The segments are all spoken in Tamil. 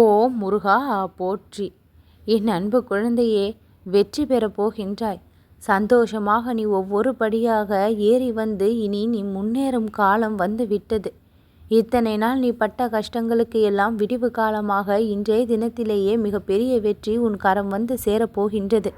ஓ முருகா போற்றி. என் அன்பு குழந்தையே வெற்றி பெறப் போகின்றாய். சந்தோஷமாக நீ ஒவ்வொரு படியாக ஏறி வந்து இனி நீ முன்னேறும் காலம் வந்து விட்டது. இத்தனை நாள் நீ பட்ட கஷ்டங்களுக்கு எல்லாம் விடிவு காலமாக இன்றைய தினத்திலேயே மிகப்பெரிய வெற்றி உன் கரம் வந்து சேரப்போகின்றது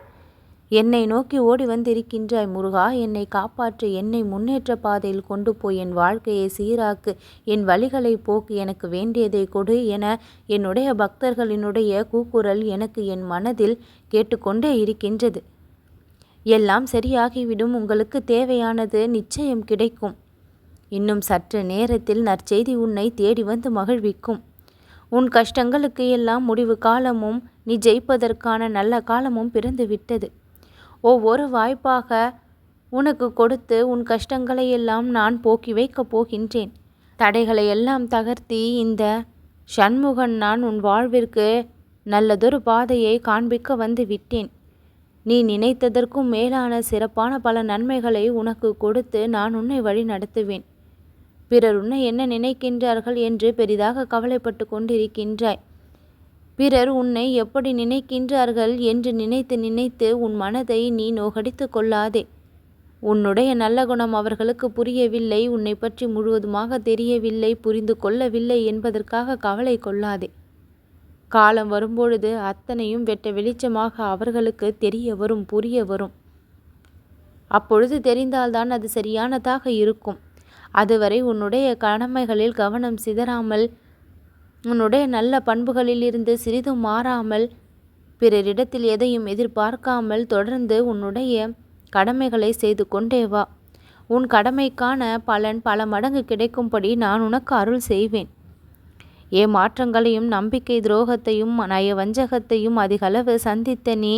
என்னை நோக்கி ஓடி வந்திருக்கின்றாய் முருகா. என்னை காப்பாற்று என்னை முன்னேற்ற பாதையில் கொண்டு போய் என் வாழ்க்கையை சீராக்கு என் வழிகளை போக்கு எனக்கு வேண்டியதை கொடு என என்னுடைய பக்தர்களினுடைய கூக்குரல் எனக்கு என் மனதில் கேட்டுக்கொண்டே இருக்கின்றது. எல்லாம் சரியாகிவிடும். உங்களுக்கு தேவையானது நிச்சயம் கிடைக்கும். இன்னும் சற்று நேரத்தில் நற்செய்தி உன்னை தேடி வந்து மகிழ்விக்கும். உன் கஷ்டங்களுக்கு எல்லாம் முடிவு காலமும் நீ ஜெயிப்பதற்கான நல்ல காலமும் பிறந்துவிட்டது. ஒவ்வொரு வாய்ப்பாக உனக்கு கொடுத்து உன் கஷ்டங்களை எல்லாம் நான் போக்கி வைக்கப் போகின்றேன். தடைகளை எல்லாம் தகர்த்தி இந்த சண்முகன் நான் உன் வாழ்விற்கு நல்லதொரு பாதையை காண்பிக்க வந்து விட்டேன். நீ நினைத்ததற்கும் மேலான சிறப்பான பல நன்மைகளை உனக்கு கொடுத்து நான் உன்னை வழி நடத்துவேன். பிறர் உன்னை என்ன நினைக்கின்றார்கள் என்று பெரிதாக கவலைப்பட்டு கொண்டிருக்கின்றாய். பிறர் உன்னை எப்படி நினைக்கின்றார்கள் என்று நினைத்து நினைத்து உன் மனதை நீ நோகடித்து கொள்ளாதே. உன்னுடைய நல்ல குணம் அவர்களுக்கு புரியவில்லை உன்னை பற்றி முழுவதுமாக தெரியவில்லை புரிந்து கொள்ளவில்லை என்பதற்காக கவலை கொள்ளாதே. காலம் வரும்பொழுது அத்தனையும் வெட்ட வெளிச்சமாக அவர்களுக்கு தெரிய வரும் புரிய வரும். அப்பொழுது தெரிந்தால்தான் அது சரியானதாக இருக்கும். அதுவரை உன்னுடைய கடமைகளில் கவனம் சிதறாமல் உன்னுடைய நல்ல பண்புகளிலிருந்து சிறிதும் மாறாமல் பிறரிடத்தில் எதையும் எதிர்பார்க்காமல் தொடர்ந்து உன்னுடைய கடமைகளை செய்து கொண்டே வா. உன் கடமைக்கான பலன் பல மடங்கு கிடைக்கும்படி நான் உனக்கு அருள் செய்வேன். ஏமாற்றங்களையும் நம்பிக்கை துரோகத்தையும் நய வஞ்சகத்தையும் அதிகளவு சந்தித்த நீ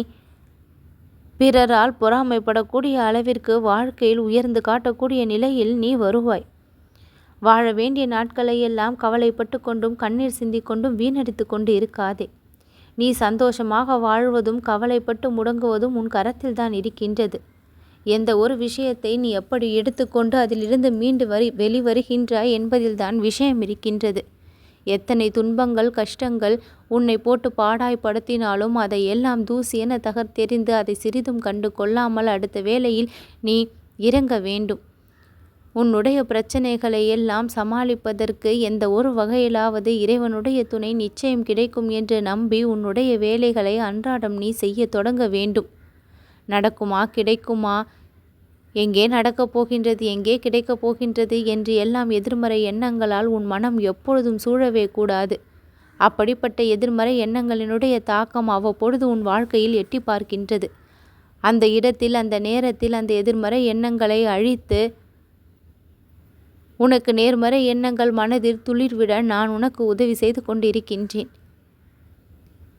பிறரால் பொறாமைப்படக்கூடிய அளவிற்கு வாழ்க்கையில் உயர்ந்து காட்டக்கூடிய நிலையில் நீ வருவாய். வாழ வேண்டிய நாட்களையெல்லாம் கவலைப்பட்டு கொண்டும் கண்ணீர் சிந்தி கொண்டும் வீணடித்து கொண்டு இருக்காதே. நீ சந்தோஷமாக வாழ்வதும் கவலைப்பட்டு முடங்குவதும் உன் கரத்தில் தான் இருக்கின்றது. எந்த ஒரு விஷயத்தை நீ எப்படி எடுத்துக்கொண்டு அதிலிருந்து மீண்டு வரி வெளிவருகின்றாய் என்பதில்தான் விஷயம் இருக்கின்றது. எத்தனை துன்பங்கள் கஷ்டங்கள் உன்னை போட்டு பாடாய்படுத்தினாலும் அதை எல்லாம் தூசி என தகர்த்தெறிந்து அதை சிறிதும் கண்டு கொள்ளாமல் அடுத்த வேளையில் நீ இறங்க வேண்டும். உன்னுடைய பிரச்சனைகளை எல்லாம் சமாளிப்பதற்கு எந்த ஒரு வகையிலாவது இறைவனுடைய துணை நிச்சயம் கிடைக்கும் என்று நம்பி உன்னுடைய வேலைகளை அன்றாடம் நீ செய்ய தொடங்க வேண்டும். நடக்குமா கிடைக்குமா? எங்கே நடக்கப் போகின்றது எங்கே கிடைக்கப் போகின்றது என்று எல்லாம் எதிர்மறை எண்ணங்களால் உன் மனம் எப்பொழுதும் சூழவே கூடாது. அப்படிப்பட்ட எதிர்மறை எண்ணங்களினுடைய தாக்கம் அவ்வப்பொழுது உன் வாழ்க்கையில் எட்டி பார்க்கின்றது. அந்த இடத்தில் அந்த நேரத்தில் அந்த எதிர்மறை எண்ணங்களை அழித்து உனக்கு நேர்மறை எண்ணங்கள் மனதில் துளிர்விட நான் உனக்கு உதவி செய்து கொண்டிருக்கின்றேன்.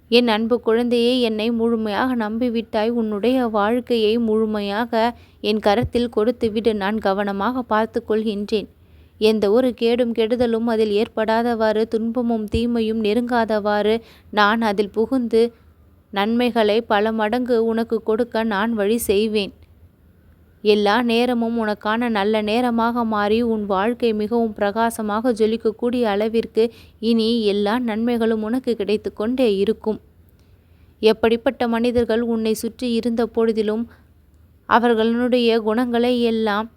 என் அன்பு குழந்தையே என்னை முழுமையாக நம்பிவிட்டாய். உன்னுடைய வாழ்க்கையை முழுமையாக என் கரத்தில் கொடுத்துவிடு. நான் கவனமாக பார்த்து கொள்கின்றேன். எந்த ஒரு கேடும் கெடுதலும் அதில் ஏற்படாதவாறு துன்பமும் தீமையும் நெருங்காதவாறு நான் அதில் புகுந்து நன்மைகளை பல மடங்கு உனக்கு கொடுக்க நான் வழி செய்வேன். எல்லா நேரமும் உனக்கான நல்ல நேரமாக மாறி உன் வாழ்க்கை மிகவும் பிரகாசமாக ஜொலிக்கக்கூடிய அளவிற்கு இனி எல்லா நன்மைகளும் உனக்கு கிடைத்து கொண்டே இருக்கும். எப்படிப்பட்ட மனிதர்கள் உன்னை சுற்றி இருந்த பொழுதிலும் அவர்களுடைய குணங்களை எல்லாம்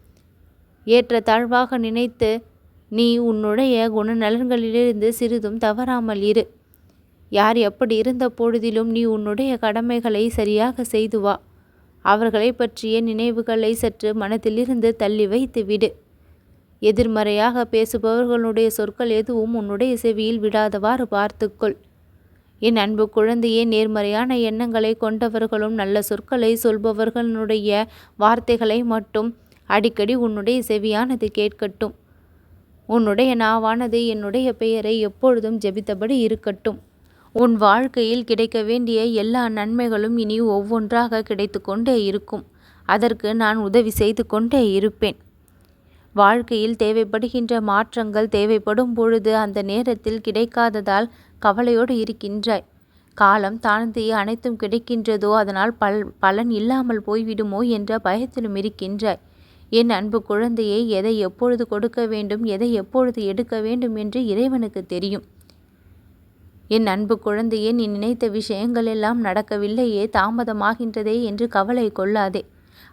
ஏற்ற தாழ்வாக நினைத்து நீ உன்னுடைய குணநலன்களிலிருந்து சிறிதும் தவறாமல் இரு. யார் எப்படி இருந்த பொழுதிலும் நீ உன்னுடைய கடமைகளை சரியாக செய்து வா. அவர்களை பற்றிய நினைவுகளை சற்று மனதிலிருந்து தள்ளி வைத்து விடு. எதிர்மறையாக பேசுபவர்களுடைய சொற்கள் எதுவும் உன்னுடைய செவியில் விடாதவாறு பார்த்துக்கொள். என் அன்பு குழந்தையே நேர்மறையான எண்ணங்களை கொண்டவர்களும் நல்ல சொற்களை சொல்பவர்களுடைய வார்த்தைகளை மட்டும் அடிக்கடி உன்னுடைய செவியானது கேட்கட்டும். உன்னுடைய நாவானது என்னுடைய பெயரை எப்பொழுதும் ஜெபித்தபடி இருக்கட்டும். உன் வாழ்க்கையில் கிடைக்க வேண்டிய எல்லா நன்மைகளும் இனி ஒவ்வொன்றாக கிடைத்து கொண்டே இருக்கும். அதற்கு நான் உதவி செய்து கொண்டே இருப்பேன். வாழ்க்கையில் தேவைப்படுகின்ற மாற்றங்கள் தேவைப்படும் பொழுது அந்த நேரத்தில் கிடைக்காததால் கவலையோடு இருக்கின்றாய். காலம் தாழ்ந்து அனைத்தும் கிடைக்கின்றதோ அதனால் பல் பலன் இல்லாமல் போய்விடுமோ என்ற பயத்திலும் இருக்கின்றாய். என் அன்பு குழந்தையை எதை எப்பொழுது கொடுக்க வேண்டும் எதை எப்பொழுது எடுக்க வேண்டும் என்று இறைவனுக்கு தெரியும். என் அன்பு குழந்தையே நீ நினைத்த விஷயங்கள் எல்லாம் நடக்கவில்லையே தாமதமாகின்றதே என்று கவலை கொள்ளாதே.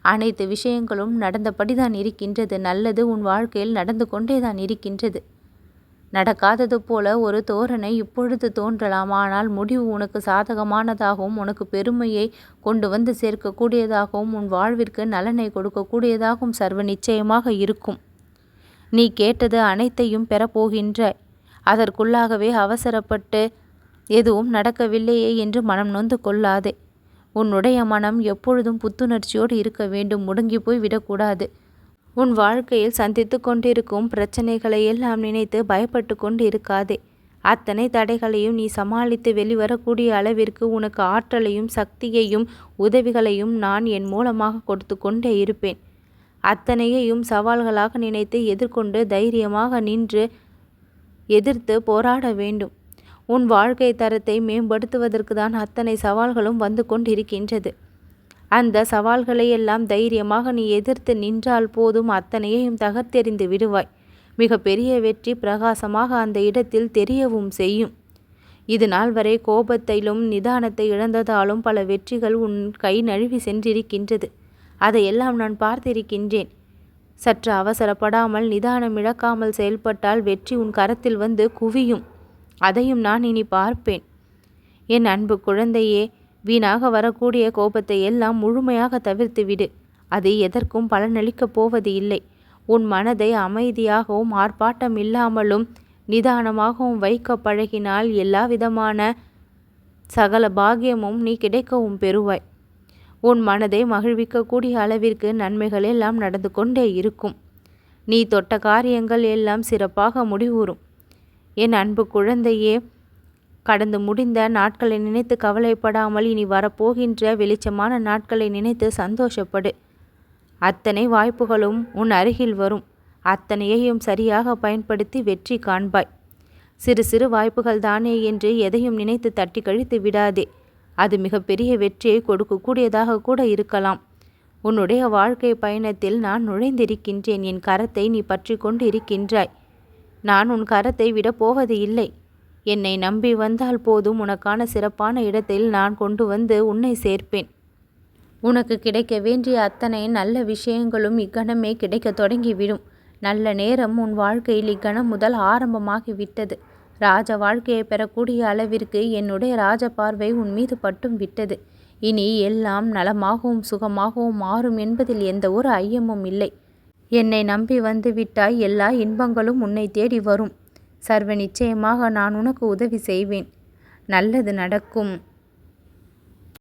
அனைத்து விஷயங்களும் நடந்தபடிதான் இருக்கின்றது நல்லது உன் வாழ்க்கையில் நடந்து கொண்டேதான் இருக்கின்றது. நடக்காதது போல ஒரு தோரணை இப்பொழுது தோன்றலாம் ஆனால் முடிவு உனக்கு சாதகமானதாகவும் உனக்கு பெருமையை கொண்டு வந்து சேர்க்கக்கூடியதாகவும் உன் வாழ்விற்கு நலனை கொடுக்கக்கூடியதாகவும் சர்வ நிச்சயமாக இருக்கும். நீ கேட்டது அனைத்தையும் பெறப்போகின்ற அதற்குள்ளாகவே அவசரப்பட்டு எதுவும் நடக்கவில்லையே என்று மனம் நொந்து கொள்ளாதே. உன்னுடைய மனம் எப்பொழுதும் புத்துணர்ச்சியோடு இருக்க வேண்டும் முடங்கி போய் விடக்கூடாது. உன் வாழ்க்கையில் சந்தித்து கொண்டிருக்கும் பிரச்சனைகளை எல்லாம் நினைத்து பயப்பட்டு கொண்டு இருக்காதே அத்தனை தடைகளையும் நீ சமாளித்து வெளிவரக்கூடிய அளவிற்கு உனக்கு ஆற்றலையும் சக்தியையும் உதவிகளையும் நான் என் மூலமாக கொடுத்து கொண்டே இருப்பேன். அத்தனையையும் சவால்களாக நினைத்து எதிர்கொண்டு தைரியமாக நின்று எதிர்த்து போராட வேண்டும். உன் வாழ்க்கை தரத்தை மேம்படுத்துவதற்கு தான் அத்தனை சவால்களும் வந்து கொண்டிருக்கின்றது. அந்த சவால்களையெல்லாம் தைரியமாக நீ எதிர்த்து நின்றால் போதும் அத்தனையையும் தகர்த்தெறிந்து விடுவாய். மிக பெரிய வெற்றி பிரகாசமாக அந்த இடத்தில் தெரியவும் செய்யும். இது நாள் வரை கோபத்திலும் நிதானத்தை இழந்ததாலும் பல வெற்றிகள் உன் கை நழுவி சென்றிருக்கின்றது. அதையெல்லாம் நான் பார்த்திருக்கின்றேன். சற்று அவசரப்படாமல் நிதானம் இழக்காமல் செயல்பட்டால் வெற்றி உன் கரத்தில் வந்து குவியும். அதையும் நான் இனி பார்ப்பேன். என் அன்பு குழந்தையே வீணாக வரக்கூடிய கோபத்தை எல்லாம் முழுமையாக தவிர்த்து விடு. அது எதற்கும் பலனளிக்கப் போவது இல்லை. உன் மனதை அமைதியாகவும் ஆர்ப்பாட்டம் இல்லாமலும் நிதானமாகவும் வைக்க பழகினால் எல்லா விதமான சகல பாகியமும் நீ கிடைக்கவும் பெறுவாய். உன் மனதை மகிழ்விக்கக்கூடிய அளவிற்கு நன்மைகள் எல்லாம் நடந்து கொண்டே இருக்கும். நீ தொட்ட காரியங்கள் எல்லாம் சிறப்பாக முடிவுறும். என் அன்பு குழந்தையே கடந்து முடிந்த நாட்களை நினைத்து கவலைப்படாமல் இனி வரப்போகின்ற வெளிச்சமான நாட்களை நினைத்து சந்தோஷப்படு. அத்தனை வாய்ப்புகளும் உன் அருகில் வரும். அத்தனையையும் சரியாக பயன்படுத்தி வெற்றி காண்பாய். சிறு சிறு வாய்ப்புகள் தானே என்று எதையும் நினைத்து தட்டி கழித்து விடாதே. அது மிகப்பெரிய வெற்றியை கொடுக்கக்கூடியதாக கூட இருக்கலாம். உன்னுடைய வாழ்க்கை பயணத்தில் நான் நுழைந்திருக்கின்றேன். என் கரத்தை நீ பற்றி கொண்டு இருக்கின்றாய் நான் உன் கரத்தை விடப் போவது இல்லை. என்னை நம்பி வந்தால் போதும் உனக்கான சிறப்பான இடத்தில் நான் கொண்டு வந்து உன்னை சேர்ப்பேன். உனக்கு கிடைக்க வேண்டிய அத்தனை நல்ல விஷயங்களும் இக்கணமே கிடைக்க தொடங்கிவிடும். நல்ல நேரம் உன் வாழ்க்கையில் இக்கணம் முதல் ஆரம்பமாகி விட்டது. ராஜ வாழ்க்கையை பெறக்கூடிய அளவிற்கு என்னுடைய ராஜ பார்வை உன் மீது பட்டும் விட்டது. இனி எல்லாம் நலமாகவும் சுகமாகவும் மாறும் என்பதில் எந்த ஒரு ஐயமும் இல்லை. என்னை நம்பி வந்து விட்டாய் எல்லா இன்பங்களும் உன்னை தேடி வரும். சர்வ நிச்சயமாக நான் உனக்கு உதவி செய்வேன். நல்லது நடக்கும்.